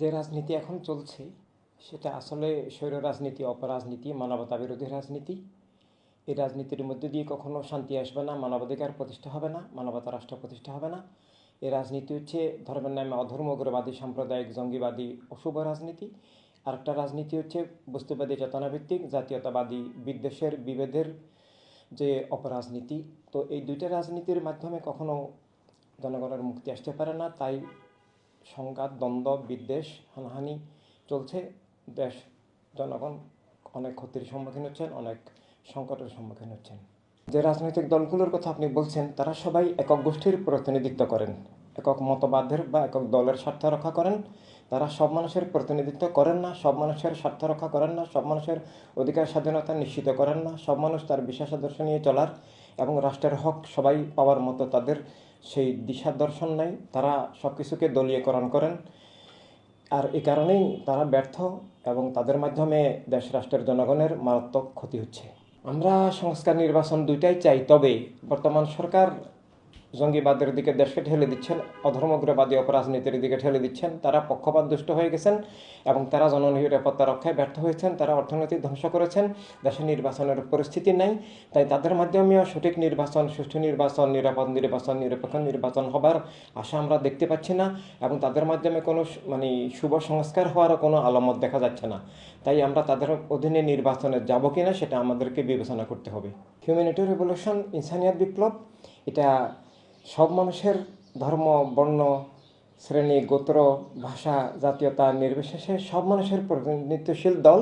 যে রাজনীতি এখন চলছে, সেটা আসলে স্বৈর রাজনীতি অপরাজনীতি মানবতা বিরোধী রাজনীতি। এই রাজনীতির মধ্যে দিয়ে কখনো শান্তি আসবে না, মানবাধিকার প্রতিষ্ঠা হবে না, মানবতা রাষ্ট্র প্রতিষ্ঠা হবে না। এই রাজনীতি হচ্ছে, ধর্মের নামে অধর্ম, উগ্রবাদী, সাম্প্রদায়িক, জঙ্গিবাদী, অশুভ রাজনীতি। আরেকটা রাজনীতি হচ্ছে, বস্তুবাদী, চেতনাভিত্তিক, জাতীয়তাবাদী, বিদ্বেষের, বিভেদের যে অপরাজনীতি। তো এই দুইটা রাজনীতির মাধ্যমে কখনো জনগণের মুক্তি আসতে পারে না, তাই সংঘাত, দ্বন্দ্ব, বিদ্বেষ, হানাহানি চলছে। দেশ, জনগণ অনেক ক্ষতির সম্মুখীন হচ্ছেন, অনেক সংকটের সম্মুখীন হচ্ছেন। যে রাজনৈতিক দলগুলোর কথা আপনি বলছেন, তারা সবাই একক গোষ্ঠীর প্রতিনিধিত্ব করেন। একক মতবাদের বা একক দলের স্বার্থ রক্ষা করেন। তারা সব মানুষের প্রতিনিধিত্ব করেন না, সব মানুষের স্বার্থ রক্ষা করেন না, সব মানুষের অধিকার, স্বাধীনতা নিশ্চিত করেন না। সব মানুষ তার বিশ্বাস আদর্শ নিয়ে চলার এবং রাষ্ট্রের হক সবাই পাওয়ার মতো তাদের সেই দিশা দর্শন নাই, তারা সব কিছুকে দলীয়করণ করেন। আর এই কারণেই তারা ব্যর্থ এবং তাদের মাধ্যমে দেশ রাষ্ট্রের জনগণের মারাত্মক ক্ষতি হচ্ছে। আমরা সংস্কার নির্বাচন দুইটাই চাই, তবে বর্তমান সরকার জঙ্গিবাদের দিকে দেশকে ঠেলে দিচ্ছেন, অধর্মগ্রবাদী অপরাজনীতির দিকে ঠেলে দিচ্ছেন, তারা পক্ষপাত দুষ্ট হয়ে গেছেন এবং তারা জননিরাপত্তা রক্ষায় ব্যর্থ হয়েছেন, তারা অর্থনীতি ধ্বংস করেছেন, দেশে নির্বাচনের পরিস্থিতি নাই, তাই তাদের মাধ্যমেও সঠিক নির্বাচন, সুষ্ঠু নির্বাচন, নিরাপদ নির্বাচন, নিরপেক্ষ নির্বাচন হবার আশা আমরা দেখতে পাচ্ছি না এবং তাদের মাধ্যমে কোনো মানে শুভ সংস্কার হওয়ারও কোনো আলামত দেখা যাচ্ছে না। তাই আমরা তাদের অধীনে নির্বাচনে যাব কিনা সেটা আমাদেরকে বিবেচনা করতে হবে। হিউম্যানিটি রেভলিউশন ইনসানিয়াত বিপ্লব এটা সব মানুষের ধর্ম, বর্ণ, শ্রেণি, গোত্র, ভাষা, জাতীয়তা নির্বিশেষে সব মানুষের প্রতিনিধিত্বশীল দল।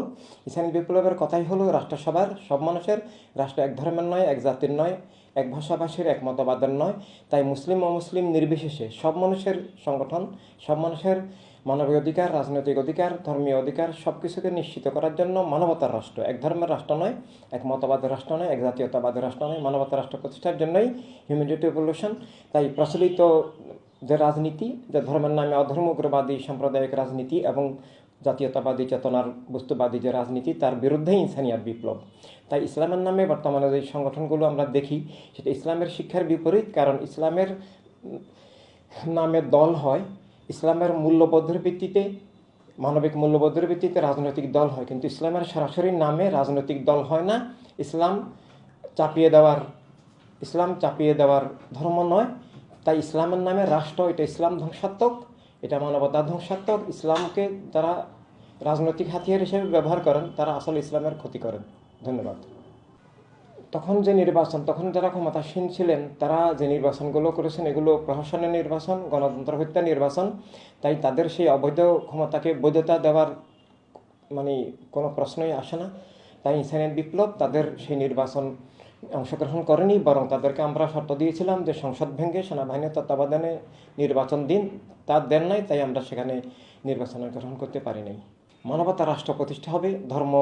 ইসানি বিপ্লবের কথাই হলো রাষ্ট্রসভার। সব মানুষের রাষ্ট্র এক ধর্মের নয়, এক জাতির নয়, এক ভাষাভাষীর এক মতবাদের নয়। তাই মুসলিম অমুসলিম নির্বিশেষে সব মানুষের সংগঠন, সব মানুষের মানবিক অধিকার, রাজনৈতিক অধিকার, ধর্মীয় অধিকার সব কিছুকে নিশ্চিত করার জন্য মানবতার রাষ্ট্র। এক ধর্মের রাষ্ট্র নয়, এক মতবাদের রাষ্ট্র নয়, এক জাতীয়তাবাদের রাষ্ট্র নয়। মানবতার রাষ্ট্র প্রতিষ্ঠার জন্যই হিউম্যানিটি রেভলিউশন তাই প্রচলিত যে রাজনীতি, যে ধর্মের নামে অধর্ম উগ্রবাদী সাম্প্রদায়িক রাজনীতি এবং জাতীয়তাবাদী চেতনার বস্তুবাদী যে রাজনীতি, তার বিরুদ্ধেই ইনসানিয়াত বিপ্লব। তাই ইসলামের নামে বর্তমানে যে সংগঠনগুলো আমরা দেখি, সেটা ইসলামের শিক্ষার বিপরীত, কারণ ইসলামের নামে দল হয় ইসলামের মূল্যবোধের ভিত্তিতে, মানবিক মূল্যবোধের ভিত্তিতে রাজনৈতিক দল হয়। কিন্তু ইসলামের সরাসরি নামে রাজনৈতিক দল হয় না। ইসলাম চাপিয়ে দেওয়ার, ইসলাম চাপিয়ে দেওয়ার ধর্ম নয়। তাই ইসলামের নামে রাষ্ট্র, এটা ইসলাম ধ্বংসাত্মক, এটা মানবতা ধ্বংসাত্মক। ইসলামকে যারা রাজনৈতিক হাতিয়ার হিসেবে ব্যবহার করেন, তারা আসলে ইসলামের ক্ষতি করেন। ধন্যবাদ। তখন যে নির্বাচন, তখন যারা ক্ষমতাসীন ছিলেন, তারা যে নির্বাচনগুলো করেছেন, এগুলো প্রশাসনের নির্বাচন, গণতন্ত্র হত্যা নির্বাচন। তাই তাদের সেই অবৈধ ক্ষমতাকে বৈধতা দেওয়ার মানে কোনো প্রশ্নই আসে না। তাই ইনসানিয়াত বিপ্লব তাদের সেই নির্বাচন অংশগ্রহণ করেনি, বরং তাদেরকে আমরা শর্ত দিয়েছিলাম যে সংসদ ভেঙে সেনাবাহিনীর তত্ত্বাবধানে নির্বাচন দিন। তা দেন নাই, তাই আমরা সেখানে নির্বাচন গ্রহণ করতে পারি নাই। মানবতা রাষ্ট্র প্রতিষ্ঠা হবে, ধর্ম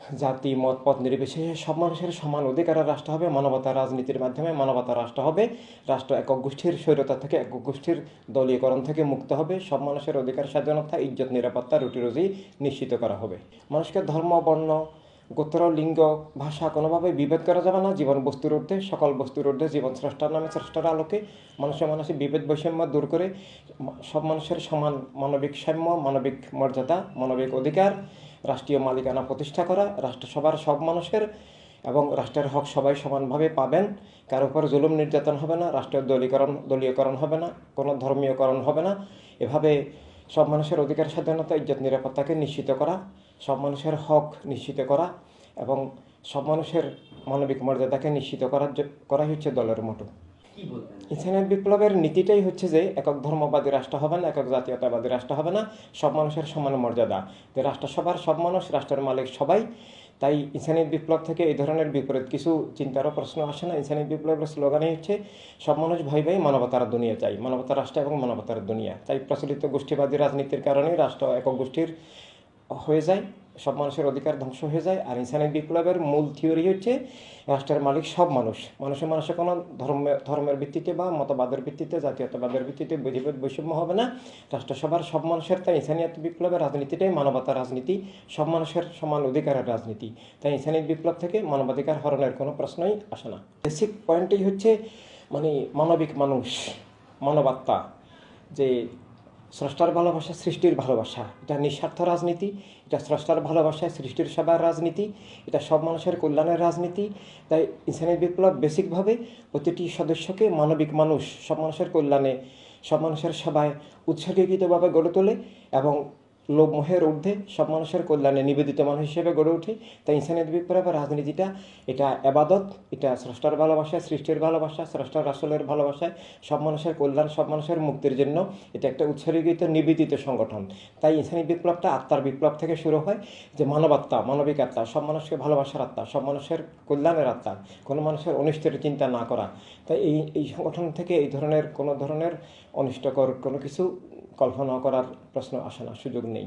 জাতি, মত, পথ নির্বিশেষে সব মানুষের সমান অধিকারের রাষ্ট্র হবে। মানবতা রাজনীতির মাধ্যমে মানবতা রাষ্ট্র হবে। রাষ্ট্র একক গোষ্ঠীর স্বৈরতা থেকে একক গোষ্ঠীর দলীয়করণ থেকে মুক্ত হবে। সব মানুষের অধিকার, স্বাধীনতা, ইজ্জত, নিরাপত্তা রুটি রুজি নিশ্চিত করা হবে। মানুষকে ধর্ম, বর্ণ, গোত্র, লিঙ্গ, ভাষা কোনোভাবে বিভেদ করা যাবে না। জীবন বস্তুর ঊর্ধ্বে, সকল বস্তুর ঊর্ধ্বে জীবন স্রষ্টার নামে স্রষ্টার আলোকে মানুষের মানুষের বিভেদ বৈষম্য দূর করে সব মানুষের সমান মানবিক সাম্য, মানবিক মর্যাদা, মানবিক অধিকার রাষ্ট্রীয় মালিকানা প্রতিষ্ঠা করা, রাষ্ট্রসভার সব মানুষের এবং রাষ্ট্রের হক সবাই সমানভাবে পাবেন। কারও উপর জুলুম নির্যাতন হবে না, রাষ্ট্রের দলীয়করণ দলীয়করণ হবে না, কোনো ধর্মীয়করণ হবে না। এভাবে সব মানুষের অধিকার, স্বাধীনতা, ইজ্জত, নিরাপত্তাকে নিশ্চিত করা, সব মানুষের হক নিশ্চিত করা এবং সব মানুষের মানবিক মর্যাদাকে নিশ্চিত করার করাই হচ্ছে দলের মোটো। কি বলবেন? ইসলামিক বিপ্লবের নীতিটাই হচ্ছে যে একক ধর্মবাদী রাষ্ট্র হবে না, একক জাতীয়তাবাদী রাষ্ট্র হবে না, সব মানুষের সমান মর্যাদা। যে রাষ্ট্রসভার সব মানুষ, রাষ্ট্রের মালিক সবাই। তাই ইনসানিক বিপ্লব থেকে এই ধরনের বিপরীত কিছু চিন্তারও প্রশ্ন আসে না। ইনসানিক বিপ্লবের স্লোগানই হচ্ছে, সব মানুষ ভয় ভাই মানবতার দুনিয়া চাই, মানবতার রাষ্ট্র এবং মানবতার দুনিয়া। তাই প্রচলিত গোষ্ঠীবাদী রাজনীতির কারণেই রাষ্ট্র একক গোষ্ঠীর হয়ে যায়। সব মানুষের অধিকার ধ্বংস হয়ে যায়। আর ইনসানিক বিপ্লবের মূল থিওরি হচ্ছে, রাষ্ট্রের মালিক সব মানুষ। মানুষের মানুষের কোনো ধর্মের ধর্মের ভিত্তিতে বা মতবাদের ভিত্তিতে, জাতীয়তাবাদের ভিত্তিতে বিধিভেদ বৈষম্য হবে না। রাষ্ট্রসভার সব মানুষের তাই ইনসানিয়াত বিপ্লবের রাজনীতিটাই মানবতার রাজনীতি। সব মানুষের সমান অধিকারের রাজনীতি। তাই ইনসানিক বিপ্লব থেকে মানবাধিকার হরণের কোনো প্রশ্নই আসে না। বেসিক পয়েন্টই হচ্ছে মানে মানবিক মানুষ, মানবাত্মা, যে স্রষ্টার ভালোবাসা, সৃষ্টির ভালোবাসা। এটা নিঃস্বার্থ রাজনীতি, এটা স্রষ্টার ভালোবাসায় সৃষ্টির সবার রাজনীতি, এটা সব মানুষের কল্যাণের রাজনীতি। তাই ইনসানি বিপ্লব বেসিকভাবে প্রতিটি সদস্যকে মানবিক মানুষ, সব মানুষের কল্যাণে, সব মানুষের সেবায় উৎসর্গীকৃতভাবে গড়ে তোলে এবং লোভমোহের ঊর্ধ্বে সব মানুষের কল্যাণে নিবেদিত মানুষ হিসেবে গড়ে ওঠে তাই ইনসানিয়ত বিপ্লবের রাজনীতিটা, এটা এবাদত এটা স্রষ্টার ভালোবাসা, সৃষ্টির ভালোবাসা, স্রষ্টার রাসলের ভালোবাসায় সব মানুষের কল্যাণ, সব মানুষের মুক্তির জন্য এটা একটা উৎসর্গিত নিবেদিত সংগঠন। তাই ইনসানি বিপ্লবটা আত্মার বিপ্লব থেকে শুরু হয় যে মানবাত্মা, মানবিক আত্মা, সব মানুষকে ভালোবাসার আত্মা, সব মানুষের কল্যাণের আত্মা, কোনো মানুষের অনিষ্টের চিন্তা না করা। তাই এই এই সংগঠন থেকে এই ধরনের, কোনো ধরনের অনিষ্টকর কোনো কিছু কল্পনা করার প্রশ্ন আসে না সুযোগ নেই।